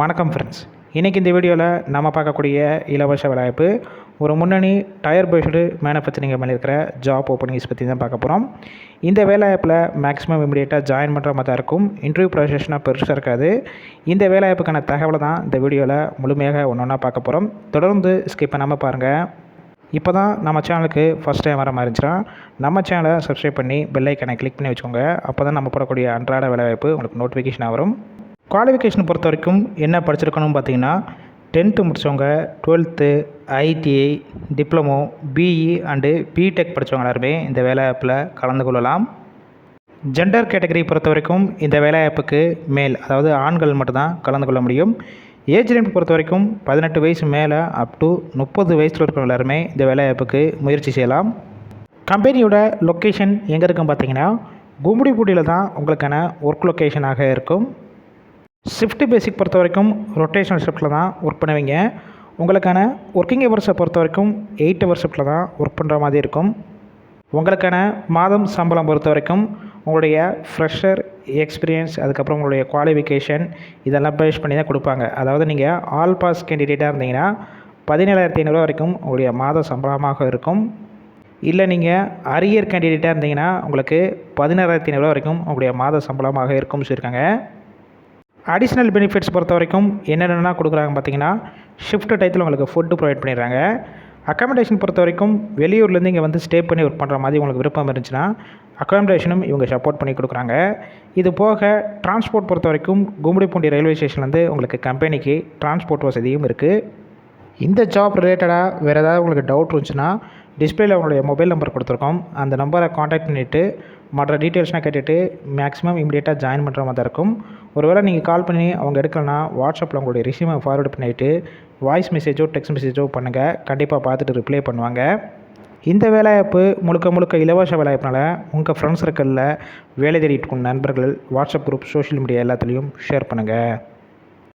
வணக்கம் ஃப்ரெண்ட்ஸ் இன்றைக்கி இந்த வீடியோவில் நம்ம பார்க்கக்கூடிய இலவச வேலைவாய்ப்பு ஒரு முன்னணி டயர் பேஸ்டு மேனுஃபேக்சரிங் பண்ணியிருக்கிற ஜாப் ஓப்பனிங்ஸ் பற்றி தான் பார்க்க போகிறோம் இந்த வேலைவாய்ப்பில் மேக்ஸிமம் இமீடியட்டாக ஜாயின் பண்ணுற மாதிரி தான் இருக்கும். இன்டர்வியூ ப்ரொசேஷனாக பெருசாக இருக்காது. இந்த வேலைவாய்ப்புக்கான தகவலை தான் இந்த வீடியோவில் முழுமையாக ஒன்று ஒன்றா பார்க்க போகிறோம் தொடர்ந்து ஸ்கிப் பண்ணாமல் பாருங்கள் இப்போ தான் நம்ம சேனலுக்கு ஃபஸ்ட் டைம் வர மாதிரி இருந்துச்சுன்னா நம்ம சேனலை சப்ஸ்கிரைப் பண்ணி பெல்லைக்கனை கிளிக் பண்ணி வச்சுக்கோங்க. அப்போ தான் நம்ம போடக்கூடிய அன்றாட வேலைவாய்ப்பு உங்களுக்கு நோட்டிஃபிகேஷன் வரும். குவாலிஃபிகேஷன் பொறுத்த வரைக்கும் என்ன படிச்சிருக்கணும்னு பார்த்தீங்கன்னா டென்த்து முடித்தவங்க twelfth ITI diploma BE and BTech படித்தவங்க எல்லாருமே இந்த வேலைவாய்ப்பில் கலந்து கொள்ளலாம். ஜெண்டர் கேட்டகரி பொறுத்த வரைக்கும் இந்த வேலைவாய்ப்புக்கு மேல் அதாவது ஆண்கள் மட்டும்தான் கலந்து கொள்ள முடியும். ஏஜ் லிமிட் பொறுத்த வரைக்கும் பதினெட்டு வயசு மேலே அப் டு முப்பது வயசில் இருக்கிற எல்லாருமே இந்த வேலைவாய்ப்புக்கு முயற்சி செய்யலாம். கம்பெனியோட லொக்கேஷன் எங்கே இருக்குன்னு பார்த்தீங்கன்னா கும்மிடிப்பூடியில் தான் உங்களுக்கான ஒர்க் லொக்கேஷனாக இருக்கும். ஷிஃப்ட் பேசிக் பொறுத்த வரைக்கும் ரொட்டேஷனல் ஷிஃப்ட்டில் தான் ஒர்க் பண்ணுவீங்க. உங்களுக்கான ஒர்க்கிங் ஹவர்ஸை பொறுத்த வரைக்கும் எயிட் ஹவர் ஷிஃப்ட்டில் தான் ஒர்க் பண்ணுற மாதிரி இருக்கும். உங்களுக்கான மாதம் சம்பளம் பொறுத்த வரைக்கும் உங்களுடைய ஃப்ரெஷர் எக்ஸ்பீரியன்ஸ் அதுக்கப்புறம் உங்களுடைய குவாலிஃபிகேஷன் இதெல்லாம் பேஸ் பண்ணி தான் கொடுப்பாங்க. அதாவது நீங்கள் ஆல் பாஸ் கேண்டிடேட்டாக இருந்தீங்கன்னா பதினேழாயிரத்தி ஐநூறுரூவா வரைக்கும் உங்களுடைய மாத சம்பளமாக இருக்கும். இல்லை நீங்கள் அரியர் கேண்டிடேட்டாக இருந்தீங்கன்னா உங்களுக்கு பதினாறாயிரத்தி ஐநூறுரூவா வரைக்கும் உங்களுடைய மாத சம்பளமாக இருக்கும்னு சொல்லியிருக்காங்க. அடிஷ்னல் பெனிஃபிட்ஸ் பொறுத்த வரைக்கும் என்னென்னா கொடுக்குறாங்க பார்த்தீங்கன்னா ஷிஃப்ட் டயத்தில் உங்களுக்கு ஃபுட்டு ப்ரொவைட் பண்ணிடுறாங்க. அக்காமடேஷன் பொறுத்த வரைக்கும் வெளியூர்லேருந்து இங்கே வந்து ஸ்டே பண்ணி ஒர்க் பண்ணுற மாதிரி உங்களுக்கு விருப்பம் இருந்துச்சுன்னா அக்காமடேஷனும் இவங்க சப்போர்ட் பண்ணி கொடுக்குறாங்க. இது போக டிரான்ஸ்போர்ட் பொறுத்த வரைக்கும் கும்மிடிப்பூண்டி ரயில்வே ஸ்டேஷன்லேருந்து உங்களுக்கு கம்பெனிக்கு டிரான்ஸ்போர்ட் வசதியும் இருக்குது இந்த ஜாப் ரிலேட்டடாக வேறு ஏதாவது உங்களுக்கு டவுட் இருந்துச்சுன்னா டிஸ்பிளேல உங்களுடைய மொபைல் நம்பர் கொடுத்துருக்கோம். அந்த நம்பரை காண்டாக்ட் பண்ணிவிட்டு மற்ற டீட்டெயில்ஸ்லாம் கேட்டுட்டு மேக்ஸிமம் இமீடியட்டாக ஜாயின் பண்ணுற மாதிரி தான் இருக்கும். ஒருவேளை நீங்கள் கால் பண்ணி அவங்க எடுக்கலனா வாட்ஸ்அப்பில் உங்களுடைய ரிசியூமை ஃபார்வர்ட் பண்ணிவிட்டு வாய்ஸ் மெசேஜோ டெக்ஸ்ட் மெசேஜோ பண்ணுங்கள் கண்டிப்பாக பார்த்துட்டு ரிப்ளை பண்ணுவாங்க. இந்த வேலைவாய்ப்பு முழுக்க முழுக்க இலவச வேலைவாய்ப்புனால உங்கள் ஃப்ரெண்ட்ஸ் சர்க்கிளில் வேலை தேடிட்டு நண்பர்கள் வாட்ஸ்அப் குரூப் சோஷியல் மீடியா எல்லாத்துலேயும் ஷேர் பண்ணுங்கள்